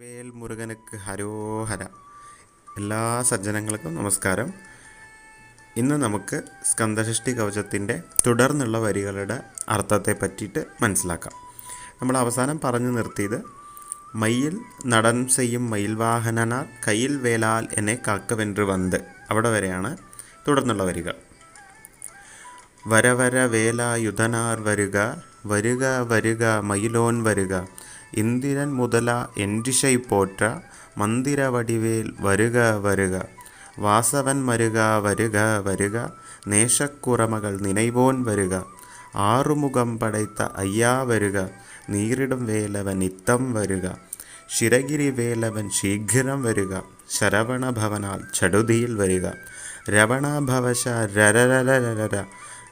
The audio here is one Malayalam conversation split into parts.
തിരുവേൽ മുരുകനക്ക് ഹരോഹര. എല്ലാ സജ്ജനങ്ങൾക്കും നമസ്കാരം. ഇന്ന് നമുക്ക് സ്കന്ധഷഷ്ടി കവചത്തിന്റെ തുടർന്നുള്ള വരികളുടെ അർത്ഥത്തെ പറ്റിയിട്ട് മനസ്സിലാക്കാം. നമ്മൾ അവസാനം പറഞ്ഞു നിർത്തിയത് മയിൽ നടൻ ചെയ്യും മയിൽ വാഹനനാർ കയ്യിൽ വേലാൽ എന്നെ കാക്കവെன்று വന്ത്. അവിടെ വരെയാണ് തുടർന്നുള്ള വരികൾ. വരവര വേലായുധനാർ വരുക വരുക വരുക മയിലോൻ വരുക. ഇന്ദിരൻ മുതല എൻഡിഷൈ പോറ്റ മന്ദിര വടിവേൽ വരുക വരുക വാസവൻ മരുക വരുക വരുക നേശക്കുറമകൾ നിനൈവോൻ വരുക ആറുമുഖം പടൈത്ത അയ്യാ വരുക നീരിടും വേലവൻ ഇത്തം വരുക ശിരഗിരി വേലവൻ ശീഘ്രം വരുക ശരവണ ഭവനാൽ ചടുതിയിൽ വരിക രവണ ഭവശ രരരരരര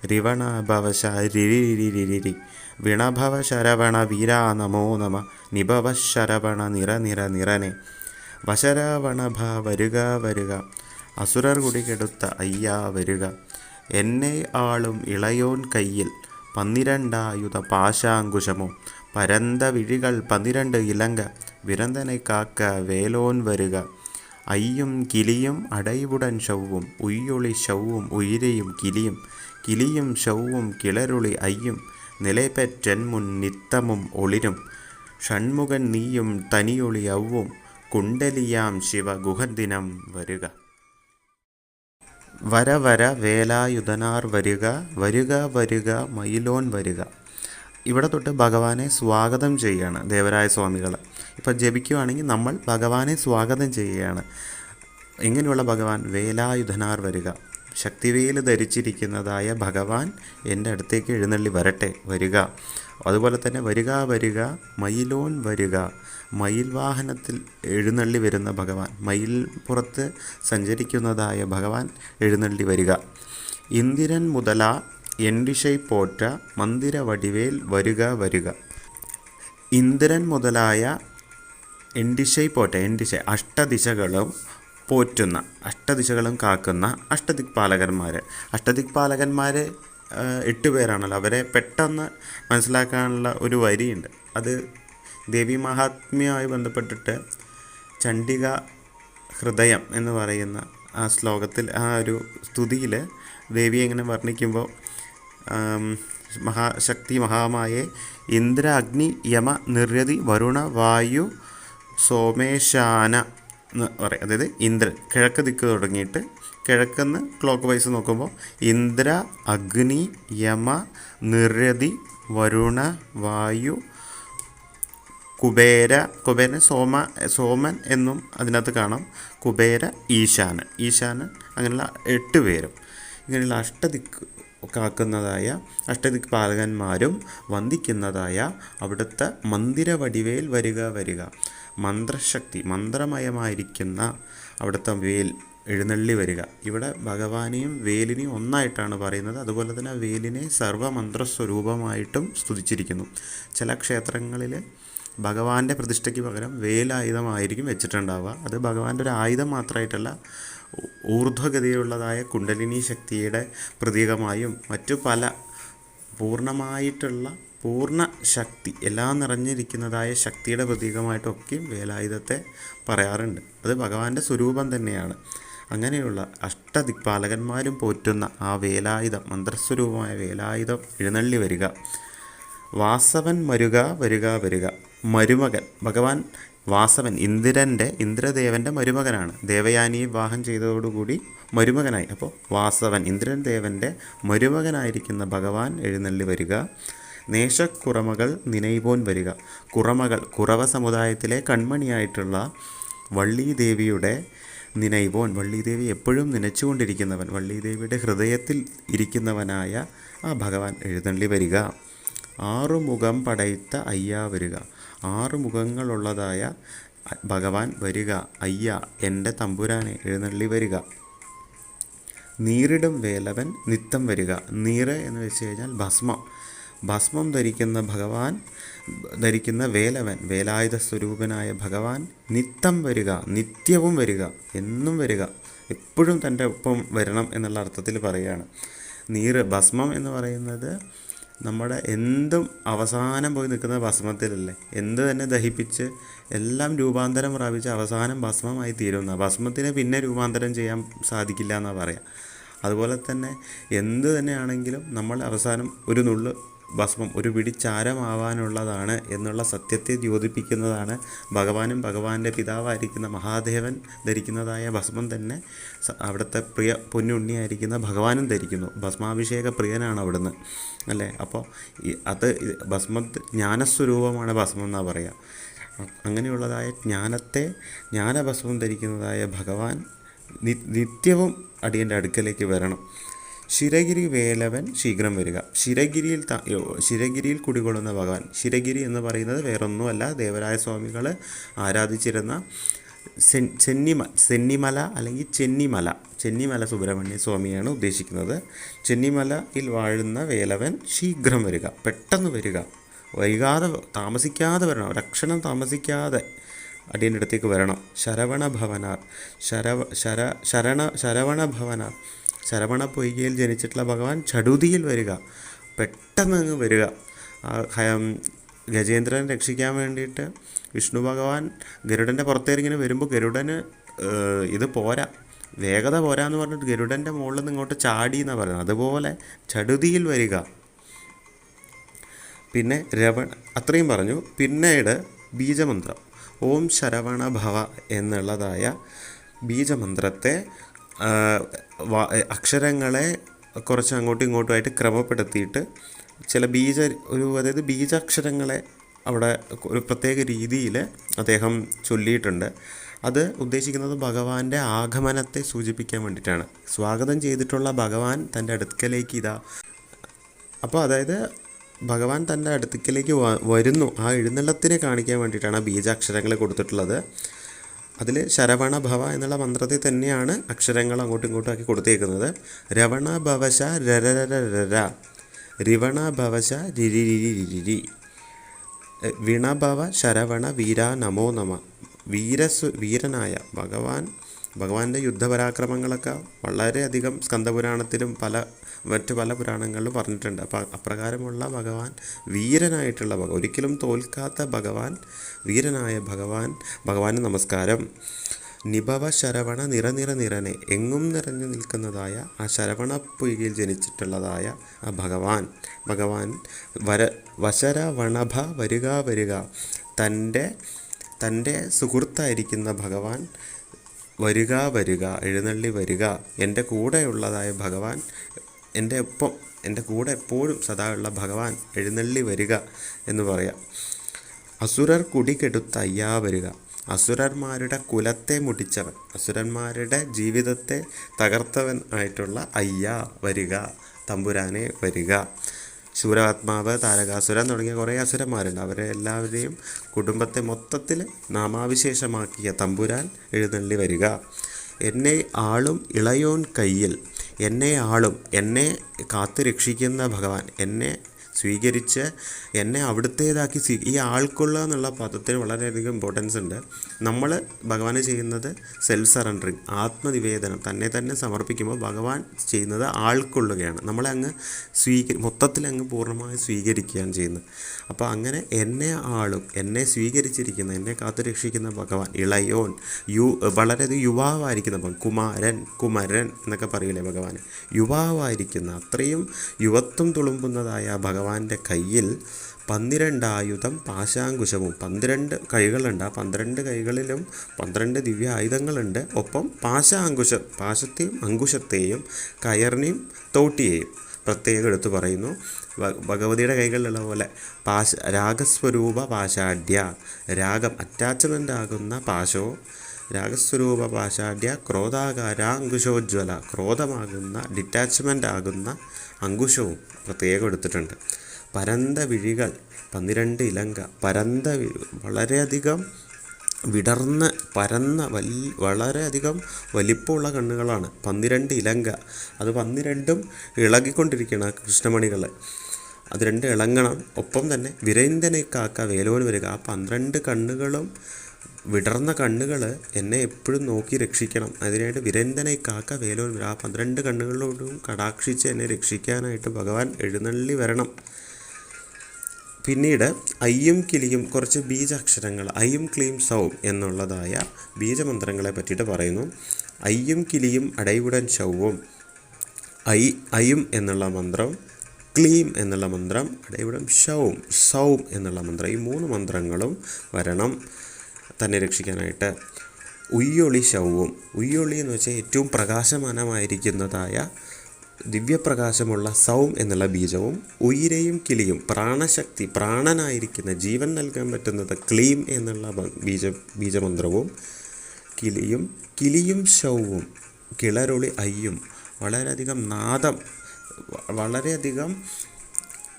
രിവണ ഭവശ രിരിരിരിരി വിണഭവ ശരവണ വീരാ നമോ നമ. നിഭവ ശരവണ നിറ നിറ നിറനെ വശരവണഭ വരുക വരുക. അസുരർ കുടികെടുത്ത അയ്യാ വരുക. എന്നെ ആളും ഇളയോൻ കയ്യിൽ. പന്നിരണ്ടായുധ പാശാങ്കുശമോ. പരന്ത വിഴികൾ പന്നിരണ്ട് ഇലങ്ക. വിരന്തനെ കാക്ക വേലോൻ വരുക. അയ്യും കിലിയും അടൈവുടൻ ശൗവും. ഉയ്യൊളി ശൗവും ഉയരയും കിലിയും. കിലിയും ശൗവും കിളരുളി അയ്യും. നിലപെറ്റെന്മുൻ നിത്തമും ഒളിരും. ഷൺമുഖൻ നീയും തനിയൊളി ഔവും. കുണ്ടലിയാം ശിവ ഗുഹദിനം വരുക. വര വര വേലായുധനാർ വരുക വരുക വരുക മയിലോൻ വരുക. ഇവിടെ തൊട്ട് ഭഗവാനെ സ്വാഗതം ചെയ്യുകയാണ് ദേവരായ സ്വാമികൾ. ഇപ്പം ജപിക്കുകയാണെങ്കിൽ നമ്മൾ ഭഗവാനെ സ്വാഗതം ചെയ്യുകയാണ്. ഇങ്ങനെയുള്ള ഭഗവാൻ വേലായുധനാർ വരിക. ശക്തിവേൽ ധരിച്ചിരിക്കുന്നതായ ഭഗവാൻ എന്റെ അടുത്തേക്ക് എഴുന്നള്ളി വരട്ടെ വരിക. അതുപോലെ തന്നെ വരിക വരിക മയിലോൻ വരിക. മയിൽ വാഹനത്തിൽ എഴുന്നള്ളി വരുന്ന ഭഗവാൻ മയിൽ പുറത്ത് സഞ്ചരിക്കുന്നതായ ഭഗവാൻ എഴുന്നള്ളി വരിക. ഇന്ദിരൻ മുതല എൻഡിഷൈ പോറ്റ മന്ദിര വടിവേൽ വരുക വരിക. ഇന്ദിരൻ മുതലായ എൻഡിഷൈ പോറ്റ എൻഡിഷൈ അഷ്ടദിശകളും പോറ്റുന്ന അഷ്ടദിശകളും കാക്കുന്ന അഷ്ടദിക്പാലകന്മാർ അഷ്ടദിക്പാലകന്മാർ എട്ട് പേരാണല്ലോ. അവരെ പെട്ടെന്ന് മനസ്സിലാക്കാനുള്ള ഒരു വരിയുണ്ട്. അത് ദേവി മഹാത്മ്യമായി ബന്ധപ്പെട്ടിട്ട് ചണ്ഡിക ഹൃദയം എന്ന് പറയുന്ന ആ ശ്ലോകത്തിൽ ആ ഒരു സ്തുതിയിൽ ദേവിയെ എങ്ങനെ വർണിക്കുമ്പോൾ മഹാശക്തി മഹാമായെ ഇന്ദ്ര അഗ്നി യമ നിർയതി വരുണ വായു സോമേശാന എന്ന് പറയും. അതായത് ഇന്ദ്രൻ കിഴക്ക് ദിക്ക് തുടങ്ങിയിട്ട് കിഴക്കെന്ന് ക്ലോക്ക് വൈസ് നോക്കുമ്പോൾ ഇന്ദ്ര അഗ്നി യമ നിരതി വരുണ വായു കുബേര കുബേരൻ സോമ സോമൻ എന്നും അതിനകത്ത് കാണാം. കുബേര ഈശാനൻ. ഈശാനൻ അങ്ങനെയുള്ള എട്ട് പേരും. ഇങ്ങനെയുള്ള അഷ്ടദിക്ക് കാക്കുന്നതായ അഷ്ടദിക് പാലകന്മാരും വന്ദിക്കുന്നതായ അവിടുത്തെ മന്ദിര വടിവേൽ വരിക വരിക. മന്ത്രശക്തി മന്ത്രമയമായിരിക്കുന്ന അവിടുത്തെ വേൽ എഴുന്നള്ളി വരിക. ഇവിടെ ഭഗവാനെയും വേലിനെയും ഒന്നായിട്ടാണ് പറയുന്നത്. അതുപോലെ തന്നെ വേലിനെ സർവമന്ത്രസ്വരൂപമായിട്ടും സ്തുതിച്ചിരിക്കുന്നു. ചില ക്ഷേത്രങ്ങളിൽ ഭഗവാന്റെ പ്രതിഷ്ഠയ്ക്ക് പകരം വേലായുധമായിരിക്കും വെച്ചിട്ടുണ്ടാവുക. അത് ഭഗവാന്റെ ഒരു ആയുധം മാത്രമായിട്ടല്ല ഊർധ്വഗതിയുള്ളതായ കുണ്ടലിനി ശക്തിയുടെ പ്രതീകമായും മറ്റു പല പൂർണമായിട്ടുള്ള പൂർണ ശക്തി എല്ലാം നിറഞ്ഞിരിക്കുന്നതായ ശക്തിയുടെ പ്രതീകമായിട്ടൊക്കെയും വേലായുധത്തെ പറയാറുണ്ട്. അത് ഭഗവാന്റെ സ്വരൂപം തന്നെയാണ്. അങ്ങനെയുള്ള അഷ്ടദിക്പാലകന്മാരും പോറ്റുന്ന ആ വേലായുധം മന്ത്രസ്വരൂപമായ വേലായുധം എഴുന്നള്ളി വരിക. വാസവൻ മരുക വരിക വരിക. മരുമകൻ ഭഗവാൻ വാസവൻ ഇന്ദ്രന്റെ ഇന്ദ്രദേവന്റെ മരുമകനാണ്. ദേവയാനിയെ വിവാഹം ചെയ്തതോടുകൂടി മരുമകനായി. അപ്പോൾ വാസവൻ ഇന്ദ്രൻ ദേവന്റെ മരുമകനായിരിക്കുന്ന ഭഗവാൻ എഴുന്നള്ളി വരിക. നേശക്കുറമകൾ നിനൈപോൻ വരിക. കുറമകൾ കുറവ സമുദായത്തിലെ കൺമണിയായിട്ടുള്ള വള്ളീദേവിയുടെ നിനൈവോൻ വള്ളിദേവി എപ്പോഴും നനച്ചുകൊണ്ടിരിക്കുന്നവൻ. വള്ളിദേവിയുടെ ഹൃദയത്തിൽ ഇരിക്കുന്നവനായ ആ ഭഗവാൻ എഴുന്നള്ളി വരിക. ആറുമുഖം പടയിത്ത അയ്യ വരിക. ആറു മുഖങ്ങളുള്ളതായ ഭഗവാൻ വരിക. അയ്യ എന്റെ തമ്പുരാനെ എഴുന്നള്ളി വരിക. നീറിടും വേലവൻ നിത്തം വരിക. നീറ് എന്ന് വെച്ച് കഴിഞ്ഞാൽ ഭസ്മം. ഭസ്മം ധരിക്കുന്ന ഭഗവാൻ ധരിക്കുന്ന വേലവൻ വേലായുധ സ്വരൂപനായ ഭഗവാൻ നിത്തം വരിക നിത്യവും വരിക എന്നും വരിക എപ്പോഴും തന്റെ ഒപ്പം വരണം എന്നുള്ള അർത്ഥത്തിൽ പറയുകയാണ്. നീറ് ഭസ്മം എന്ന് പറയുന്നത് നമ്മുടെ എന്തും അവസാനം പോയി നിൽക്കുന്ന ഭസ്മത്തിലല്ലേ? എന്ത് തന്നെ ദഹിപ്പിച്ച് എല്ലാം രൂപാന്തരം പ്രാപിച്ച് അവസാനം ഭസ്മമായി തീരുന്ന ഭസ്മത്തിനെ പിന്നെ രൂപാന്തരം ചെയ്യാൻ സാധിക്കില്ല എന്നാണ് പറയുക അതുപോലെ തന്നെ എന്ത് തന്നെയാണെങ്കിലും നമ്മൾ അവസാനം ഒരു നുള്ള് ഭസ്മം ഒരു പിടി ചാരമാവാനുള്ളതാണ് എന്നുള്ള സത്യത്തെ ദ്യോതിപ്പിക്കുന്നതാണ് ഭഗവാനും ഭഗവാന്റെ പിതാവായിരിക്കുന്ന മഹാദേവൻ ധരിക്കുന്നതായ ഭസ്മം തന്നെ അവിടുത്തെ പ്രിയ പൊന്നുണ്ണിയായിരിക്കുന്ന ഭഗവാനും ധരിക്കുന്നു. ഭസ്മാഭിഷേക പ്രിയനാണ് അവിടുന്ന് അല്ലേ? അപ്പോൾ അത് ഭസ്മ ജ്ഞാനസ്വരൂപമാണ് ഭസ്മം എന്നാണ് പറയുക അങ്ങനെയുള്ളതായ ജ്ഞാനത്തെ ജ്ഞാനഭസ്മം ധരിക്കുന്നതായ ഭഗവാൻ നിത്യവും അടിയന്റെ അടുക്കലേക്ക് വരണം. ശിരഗിരി വേലവൻ ശീഘ്രം വരിക. ശിരഗിരിയിൽ ത ശിരഗിരിയിൽ കുടികൊള്ളുന്ന ഭഗവാൻ. ശിരഗിരി എന്ന് പറയുന്നത് വേറൊന്നുമല്ല. ദേവരായ സ്വാമികൾ ആരാധിച്ചിരുന്ന സെൻ ചെന്നിമ ചെന്നിമല അല്ലെങ്കിൽ ചെന്നിമല ചെന്നിമല സുബ്രഹ്മണ്യ സ്വാമിയാണ് ഉദ്ദേശിക്കുന്നത്. ചെന്നിമലയിൽ വാഴുന്ന വേലവൻ ശീഘ്രം വരിക. പെട്ടെന്ന് വരിക. വൈകാതെ താമസിക്കാതെ വരണം. ഒരക്ഷണം താമസിക്കാതെ അടിയന്റെ അടുത്തേക്ക് വരണം. ശരവണ ഭവനാർ. ശരവ ശര ശരണ ശരവണ ഭവനാർ. ശരവണ പൊയ്കയിൽ ജനിച്ചിട്ടുള്ള ഭഗവാൻ ചടുതിയിൽ വരിക. പെട്ടെന്ന് അങ്ങ് വരിക ഗജേന്ദ്രൻ രക്ഷിക്കാൻ വേണ്ടിയിട്ട് വിഷ്ണു ഭഗവാൻ ഗരുഡന്റെ പുറത്തേക്ക് ഇങ്ങനെ വരുമ്പോൾ ഗരുഡന് ഇത് പോരാ. വേഗത പോരാ എന്ന് പറഞ്ഞിട്ട് ഗരുഡന്റെ മുകളിൽ നിന്ന് ഇങ്ങോട്ട് ചാടി എന്നാണ് പറയുന്നത്. അതുപോലെ ചടുതിയിൽ വരിക. പിന്നെ രവണ അത്രയും പറഞ്ഞു. പിന്നീട് ബീജമന്ത്രം. ഓം ശരവണ ഭവ എന്നുള്ളതായ ബീജമന്ത്രത്തെ അക്ഷരങ്ങളെ കുറച്ച് അങ്ങോട്ടും ഇങ്ങോട്ടുമായിട്ട് ക്രമപ്പെടുത്തിയിട്ട് ചില ബീജ ഒരു അതായത് ബീജാക്ഷരങ്ങളെ അവിടെ ഒരു പ്രത്യേക രീതിയിൽ അദ്ദേഹം ചൊല്ലിയിട്ടുണ്ട്. അത് ഉദ്ദേശിക്കുന്നത് ഭഗവാന്റെ ആഗമനത്തെ സൂചിപ്പിക്കാൻ വേണ്ടിയിട്ടാണ്. സ്വാഗതം ചെയ്തിട്ടുള്ള ഭഗവാൻ തന്റെ അടുക്കലേക്ക് ഇതാ. അപ്പോൾ അതായത് ഭഗവാൻ തന്റെ അടുത്തേക്കിലേക്ക് വരുന്നു. ആ എഴുന്നള്ളത്തിനെ കാണിക്കാൻ വേണ്ടിയിട്ടാണ് ബീജാക്ഷരങ്ങൾ കൊടുത്തിട്ടുള്ളത്. അതിൽ ശരവണ ഭവ എന്നുള്ള മന്ത്രത്തിൽ തന്നെയാണ് അക്ഷരങ്ങൾ അങ്ങോട്ടും ഇങ്ങോട്ടും ആക്കി കൊടുത്തേക്കുന്നത്. രവണ ഭവശ രരരരര രിവണ ഭവശ രിരി രിരി രിരി എ, വിണഭവ ശരവണ വീര നമോ നമ. വീരസു വീരനായ ഭഗവാൻ ഭഗവാന്റെ യുദ്ധപരാക്രമങ്ങളൊക്കെ വളരെയധികം സ്കന്ദപുരാണത്തിലും പല മറ്റ് പല പുരാണങ്ങളിലും പറഞ്ഞിട്ടുണ്ട്. അപ്പോൾ അപ്രകാരമുള്ള ഭഗവാൻ വീരനായിട്ടുള്ള ഭഗവാൻ ഒരിക്കലും തോൽക്കാത്ത ഭഗവാൻ വീരനായ ഭഗവാൻ ഭഗവാന് നമസ്കാരം. നിഭവ ശരവണ നിറനിറ നിറനെ എങ്ങും നിറഞ്ഞു നിൽക്കുന്നതായ ആ ശരവണ പൊയ്കയിൽ ജനിച്ചിട്ടുള്ളതായ ആ ഭഗവാൻ. ഭഗവാൻ വര വശര വണഭ വരിക വരിക തന്റെ തന്റെ സുഹൃത്തായിരിക്കുന്ന ഭഗവാൻ വരിക വരിക എഴുന്നള്ളി വരിക എന്റെ കൂടെയുള്ളതായ ഭഗവാൻ എന്റെ ഒപ്പം എന്റെ കൂടെ എപ്പോഴും സദാ ഉള്ള ഭഗവാൻ എഴുന്നള്ളി വരിക എന്ന് പറയാം. അസുരർ കുടികെടുത്ത അയ്യാ വരിക. അസുരന്മാരുടെ കുലത്തെ മുടിച്ചവൻ അസുരന്മാരുടെ ജീവിതത്തെ തകർത്തവൻ ആയിട്ടുള്ള അയ്യാ വരിക തമ്പുരാനെ വരിക. ശൂരാത്മാവ് താരകാസുരൻ തുടങ്ങിയ കുറേ അസുരന്മാരുണ്ട്. അവരെ എല്ലാവരെയും കുടുംബത്തെ മൊത്തത്തിൽ നാമാവിശേഷമാക്കിയ തമ്പുരാൻ എഴുന്നള്ളി വരിക. എന്നെ ആളും ഇളയോൻ കയ്യിൽ എന്നെ ആളും എന്നെ കാത്തു രക്ഷിക്കുന്ന ഭഗവാൻ എന്നെ സ്വീകരിച്ച് എന്നെ അവിടുത്തേതാക്കി സ്വീ ഈ ആൾക്കുള്ള എന്നുള്ള പദത്തിന് വളരെയധികം ഇമ്പോർട്ടൻസ് ഉണ്ട്. നമ്മൾ ഭഗവാന് ചെയ്യുന്നത് സെൽഫ് സറണ്ടറിങ് ആത്മനിവേദനം തന്നെ തന്നെ സമർപ്പിക്കുമ്പോൾ ഭഗവാൻ ചെയ്യുന്നത് ആൾക്കൊള്ളുകയാണ്. നമ്മളെ അങ്ങ് സ്വീകരി മൊത്തത്തിൽ അങ്ങ് പൂർണമായി സ്വീകരിക്കുകയാണ് ചെയ്യുന്നത്. അപ്പോൾ അങ്ങനെ എന്നെ ആളും എന്നെ സ്വീകരിച്ചിരിക്കുന്ന എന്നെ കാത്തു രക്ഷിക്കുന്ന ഭഗവാൻ ഇളയോൻ യു വളരെയധികം യുവാവായിരിക്കുന്ന ഭഗവാൻ കുമാരൻ കുമരൻ എന്നൊക്കെ പറയില്ലേ ഭഗവാൻ യുവാവായിരിക്കുന്ന അത്രയും യുവത്വം തുളുമ്പുന്നതായ ആ ഭഗവാന്റെ കയ്യിൽ പന്തിരണ്ടായുധം പാശാങ്കുശവും. പന്ത്രണ്ട് കൈകളുണ്ട്. ആ പന്ത്രണ്ട് കൈകളിലും പന്ത്രണ്ട് ദിവ്യ ആയുധങ്ങളുണ്ട് ഒപ്പം പാശാങ്കുശം പാശത്തെയും അങ്കുശത്തെയും കയറിനെയും തോട്ടിയെയും പ്രത്യേകം എടുത്തു പറയുന്നു. ഭഗവതിയുടെ കൈകളിലുള്ള പോലെ പാശ രാഗസ്വരൂപ പാശാഢ്യ. രാഗം അറ്റാച്ച്മെന്റ് ആകുന്ന പാശവും രാഗസ്വരൂപ പാശാഢ്യ ക്രോധാകാര അങ്കുശോജ്വല ക്രോധമാകുന്ന ഡിറ്റാച്ച്മെന്റ് ആകുന്ന അങ്കുശവും പ്രത്യേകം എടുത്തിട്ടുണ്ട്. പരന്ത വിഴികൾ പന്തിരണ്ട് ഇലങ്ക പരന്ത വളരെയധികം വിടർന്ന് പരന്ന വൽ വളരെയധികം വലിപ്പമുള്ള കണ്ണുകളാണ്. പന്തിരണ്ട് ഇലങ്ക അത് പന്തിരണ്ടും ഇളകിക്കൊണ്ടിരിക്കുകയാണ് ആ കൃഷ്ണമണികൾ. അത് രണ്ട് ഇളങ്ങണം. ഒപ്പം തന്നെ വിരൈന്തനെ കാക്ക വേലോന് വരിക. ആ പന്ത്രണ്ട് കണ്ണുകളും വിടർന്ന കണ്ണുകൾ എന്നെ എപ്പോഴും നോക്കി രക്ഷിക്കണം. അതിനായിട്ട് വിരന്തനെ കാക്ക വേലോൻ ആ പന്ത്രണ്ട് കണ്ണുകളോടും കടാക്ഷിച്ച് എന്നെ രക്ഷിക്കാനായിട്ട് ഭഗവാൻ എഴുന്നള്ളി വരണം. പിന്നീട് അയ്യും കിളിയും കുറച്ച് ബീജാക്ഷരങ്ങൾ അയ്യും ക്ലീം സൗം എന്നുള്ളതായ ബീജമന്ത്രങ്ങളെ പറ്റിയിട്ട് പറയുന്നു. അയ്യും കിളിയും അടയുടൻ ശൗവും ഐ അയും എന്നുള്ള മന്ത്രം ക്ലീം എന്നുള്ള മന്ത്രം അടയുടൻ ഷൗം സൗം എന്നുള്ള മന്ത്രം ഈ മൂന്ന് മന്ത്രങ്ങളും വരണം. തന്നെ രക്ഷിക്കാനായിട്ട് ഉയ്യൊളി ശവവും ഉയ്യൊളി എന്ന് വെച്ചാൽ ഏറ്റവും പ്രകാശമാനമായിരിക്കുന്നതായ ദിവ്യപ്രകാശമുള്ള സൗം എന്നുള്ള ബീജവും ഉയിരയും കിളിയും പ്രാണശക്തി പ്രാണനായിരിക്കുന്ന ജീവൻ നൽകാൻ പറ്റുന്നത് ക്ലീം എന്നുള്ള ബീജ ബീജമന്ത്രവും കിളിയും കിളിയും ശവവും കിളരൊളി അയ്യും വളരെയധികം നാദം വളരെയധികം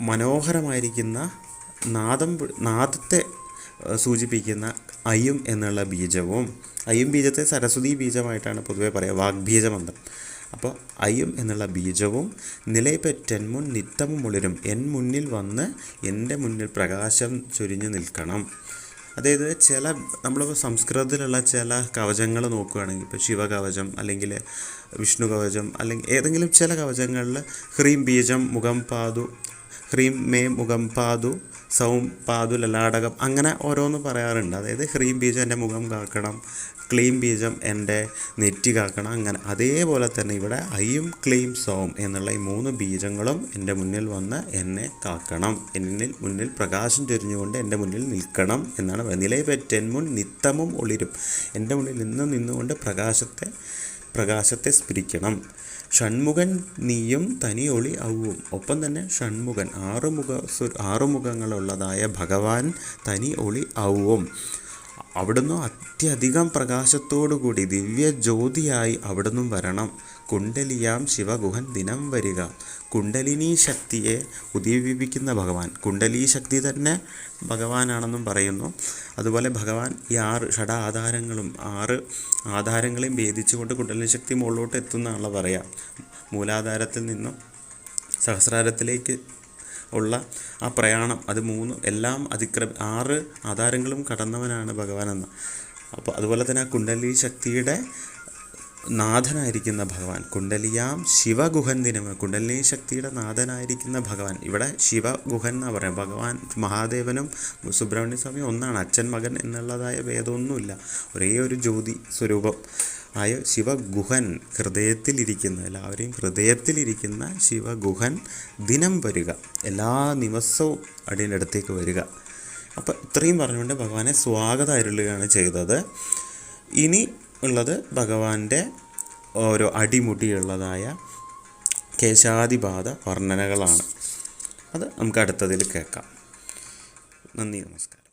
മനോഹരമായിരിക്കുന്ന നാദം നാദത്തെ സൂചിപ്പിക്കുന്ന അയും എന്നുള്ള ബീജവും അയും ബീജത്തെ സരസ്വതി ബീജമായിട്ടാണ് പൊതുവേ പറയുക വാഗ്ബീജമന്ത്രം. അപ്പോൾ അയും എന്നുള്ള ബീജവും മുൻ നിത്തമും മുളരും എൻ മുന്നിൽ വന്ന് എന്റെ മുന്നിൽ പ്രകാശം ചൊരിഞ്ഞു നിൽക്കണം. അതായത് ചില നമ്മൾ സംസ്കൃതത്തിലുള്ള ചില കവചങ്ങൾ നോക്കുകയാണെങ്കിൽ ഇപ്പോൾ ശിവകവചം അല്ലെങ്കിൽ വിഷ്ണു കവചം അല്ലെങ്കിൽ ഏതെങ്കിലും ചില കവചങ്ങളിൽ ഹ്രീം ബീജം മുഖം പാതു ഹ്രീം മേ മുഖം പാതു സൗം പാതു ലാടകം അങ്ങനെ ഓരോന്ന് പറയാറുണ്ട്. അതായത് ഹ്രീം ബീജം എന്റെ മുഖം കാക്കണം ക്ലീം ബീജം എന്റെ നെറ്റി കാക്കണം അങ്ങനെ അതേപോലെ തന്നെ ഇവിടെ ഐയും ക്ലീം സോം എന്നുള്ള ഈ മൂന്ന് ബീജങ്ങളും എന്റെ മുന്നിൽ വന്ന് എന്നെ കാക്കണം. എന്നിൽ മുന്നിൽ പ്രകാശം ചൊരിഞ്ഞുകൊണ്ട് എന്റെ മുന്നിൽ നിൽക്കണം എന്നാണ് പറയുന്നത്. നിലയപെറ്റൻ മുൻ നിത്തമും ഒളിരും. എന്റെ മുന്നിൽ നിന്ന് നിന്നുകൊണ്ട് പ്രകാശത്തെ പ്രകാശത്തെ സ്മരിക്കണം ഷൺമുഖൻ നീയും തനിയൊളി ഔവും. ഒപ്പം തന്നെ ഷൺമുഖൻ ആറുമുഖ ആറുമുഖങ്ങളുള്ളതായ ഭഗവാൻ തനി ഒളി ഔവും. അവിടുന്ന് അത്യധികം പ്രകാശത്തോടുകൂടി ദിവ്യ ജ്യോതിയായി അവിടുന്ന് വരണം. കുണ്ടലിയാം ശിവഗുഹൻ ദിനം വരിക. കുണ്ടലിനി ശക്തിയെ ഉദ്ദീപിപ്പിക്കുന്ന ഭഗവാൻ. കുണ്ടലി ശക്തി തന്നെ ഭഗവാനാണെന്നും പറയുന്നു. അതുപോലെ ഭഗവാൻ ഈ ആറ് ഷഡ ആധാരങ്ങളും ആറ് ആധാരങ്ങളെയും ഭേദിച്ചുകൊണ്ട് കുണ്ടലിനി ശക്തി മുകളിലോട്ട് എത്തുന്നതാണല്ലോ പറയാം. മൂലാധാരത്തിൽ നിന്നും സഹസ്രാരത്തിലേക്ക് ഉള്ള ആ പ്രയാണം അത് മൂന്ന് എല്ലാം അതിക്ര ആറ് ആധാരങ്ങളും കടന്നവനാണ് ഭഗവാൻ എന്ന് അപ്പോൾ അതുപോലെ തന്നെ ആ കുണ്ടലി ശക്തിയുടെ നാഥനായിരിക്കുന്ന ഭഗവാൻ കുണ്ടലിയാം ശിവഗുഹൻ ദിനം കുണ്ടലിനി ശക്തിയുടെ നാഥനായിരിക്കുന്ന ഭഗവാൻ. ഇവിടെ ശിവഗുഹൻ എന്നാണ് പറയുന്നത് ഭഗവാൻ മഹാദേവനും സുബ്രഹ്മണ്യ സ്വാമി ഒന്നാണ്. അച്ഛൻ മകൻ എന്നുള്ളതായ ഭേദമൊന്നുമില്ല. ഒരേ ഒരു ജ്യോതി സ്വരൂപം. ആയ ശിവഗുഹൻ ഹൃദയത്തിലിരിക്കുന്ന എല്ലാവരെയും ഹൃദയത്തിലിരിക്കുന്ന ശിവഗുഹൻ ദിനം വരിക. എല്ലാ ദിവസവും അടിയന്റെ അടുത്തേക്ക് വരിക. അപ്പോൾ ഇത്രയും പറഞ്ഞുകൊണ്ട് ഭഗവാനെ സ്വാഗതം അരുളുകയാണ് ചെയ്തത്. ഇനി ഉള്ളത് ഭഗവാന്റെ ഓരോ അടിമുടിയുള്ളതായ കേശാതിപാത വർണനകളാണ്. അത് നമുക്ക് അടുത്തതിൽ കേൾക്കാം. നന്ദി നമസ്കാരം.